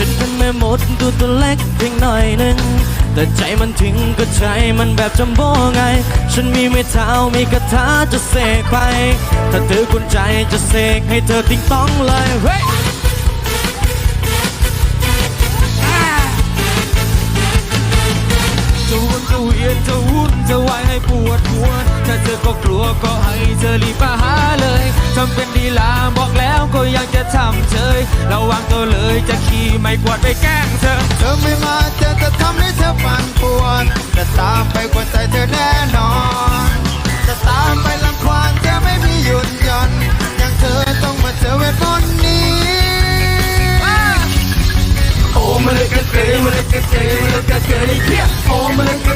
ฉันเป็นแม่มดตัวตัวเล็กเพียงหน่อยนึง แต่ใจมันถึงก็ใจมันแบบจำโบ้ไง ฉันมีไม่เท้ามีกระทะจะเสกไป ถ้าเธอคุณใจจะเสกให้เธอติ้งต้องเลยเฮ้ยจะวนจะเวียนจะวุ่นจะไหวให้ปวดหัวถ้าเธอก็กลัวก็ให้เธอรีบมาหา ทำเป็นดีลาบอกแล้วก็ยังจะทำเฉยระวังตัวเลยจะขี่ไม่กวดไปแกล้งเธอ เธอไม่มาเธอจะทำให้เธอปั่นป่วนจะตามไปกวนใจเธอแน่นอน จะตามไปลังควานเธอไม่มีหยุดหย่อนอย่างเธอต้องมาเจอเวทมนต์นี้ โอ้มาเลยกันเกย์มาเลยกันเกย์มาเลยกันเกย์เที่ยโอ้มาเลย